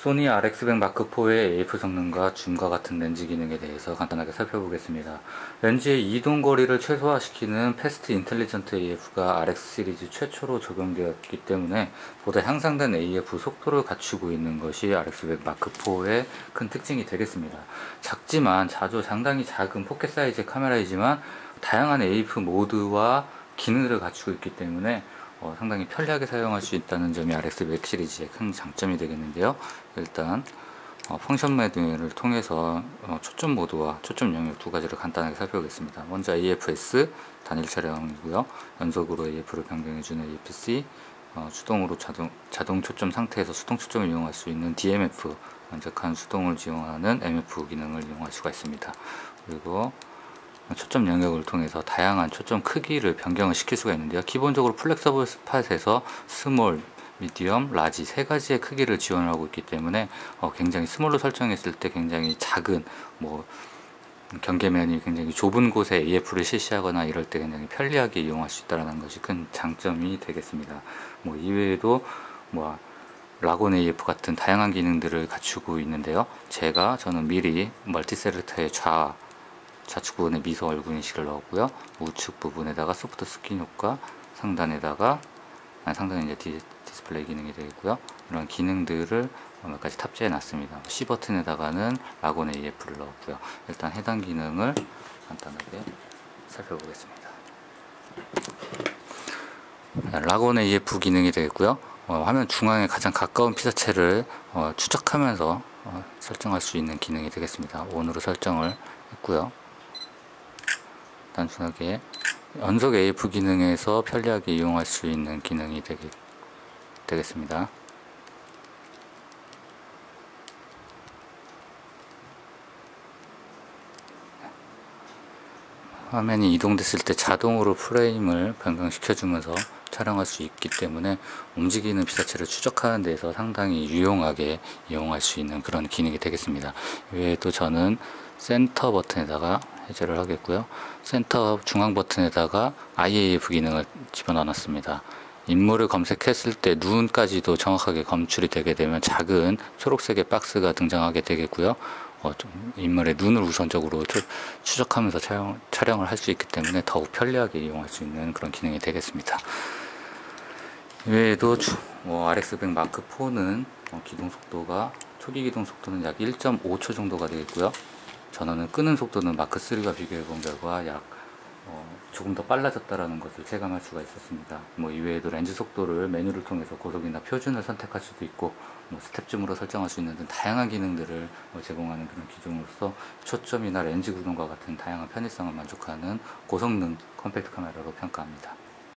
소니 RX100 마크4의 AF 성능과 줌과 같은 렌즈 기능에 대해서 간단하게 살펴보겠습니다. 렌즈의 이동 거리를 최소화시키는 패스트 인텔리전트 AF가 RX 시리즈 최초로 적용되었기 때문에 보다 향상된 AF 속도를 갖추고 있는 것이 RX100 마크4의 큰 특징이 되겠습니다. 작지만 자주 상당히 작은 포켓 사이즈의 카메라이지만 다양한 AF 모드와 기능들을 갖추고 있기 때문에 어, 상당히 편리하게 사용할 수 있다는 점이 RX 맥 시리즈의 큰 장점이 되겠는데요. 일단 어, 펑션 메뉴를 통해서 어, 초점 모드와 초점 영역 두 가지를 간단하게 살펴보겠습니다. 먼저 AFS 단일 촬영이고요. 연속으로 AF를 변경해주는 AFC 어, 수동으로 자동, 자동 초점 상태에서 수동 초점을 이용할 수 있는 DMF 완벽한 수동을 지원하는 MF 기능을 이용할 수가 있습니다. 그리고 초점 영역을 통해서 다양한 초점 크기를 변경을 시킬 수가 있는데요. 기본적으로 플렉서블 스팟에서 스몰, 미디엄, 라지 세 가지의 크기를 지원하고 있기 때문에 어, 굉장히 스몰로 설정했을 때 굉장히 작은 뭐 경계면이 굉장히 좁은 곳에 AF를 실시하거나 이럴 때 굉장히 편리하게 이용할 수 있다는 것이 큰 장점이 되겠습니다. 뭐 이외에도 뭐 라곤 AF 같은 다양한 기능들을 갖추고 있는데요. 제가 저는 미리 멀티셀렉터의 좌 좌측 부분에 미소 얼굴 인식을 넣었고요. 우측 부분에다가 소프트 스킨 효과, 상단에다가 아니, 상단에 이제 디, 디스플레이 기능이 되겠고요. 이런 기능들을 몇 가지 탑재해 놨습니다. C 버튼에다가는 라곤 AF를 넣었고요. 일단 해당 기능을 간단하게 살펴보겠습니다. 라곤 AF 기능이 되겠고요. 어, 화면 중앙에 가장 가까운 피사체를 어, 추적하면서 어, 설정할 수 있는 기능이 되겠습니다. 온으로 설정을 했고요. 단순하게 연속 AF 기능에서 편리하게 이용할 수 있는 기능이 되겠, 되겠습니다. 화면이 이동됐을 때 자동으로 프레임을 변경시켜주면서 촬영할 수 있기 때문에 움직이는 피사체를 추적하는 데서 상당히 유용하게 이용할 수 있는 그런 기능이 되겠습니다. 외에도 저는 센터 버튼에다가 해제를 하겠고요. 센터 중앙 버튼에다가 IAF 기능을 집어넣어 놨습니다. 인물을 검색했을 때 눈까지도 정확하게 검출이 되게 되면 작은 초록색의 박스가 등장하게 되겠고요. 어, 인물의 눈을 우선적으로 추적하면서 촬영, 촬영을 할 수 있기 때문에 더욱 편리하게 이용할 수 있는 그런 기능이 되겠습니다. 이외에도 뭐 RX100 마크 4는 어, 기동 속도가 초기 기동 속도는 약 1.5초 정도가 되겠고요. 전원을 끄는 속도는 마크3가 비교해 본 결과 약 어, 조금 더 빨라졌다라는 것을 체감할 수가 있었습니다. 뭐 이외에도 렌즈 속도를 메뉴를 통해서 고속이나 표준을 선택할 수도 있고 뭐 스텝 줌으로 설정할 수 있는 등 다양한 기능들을 뭐 제공하는 그런 기종으로서 초점이나 렌즈 구동과 같은 다양한 편의성을 만족하는 고성능 컴팩트 카메라로 평가합니다.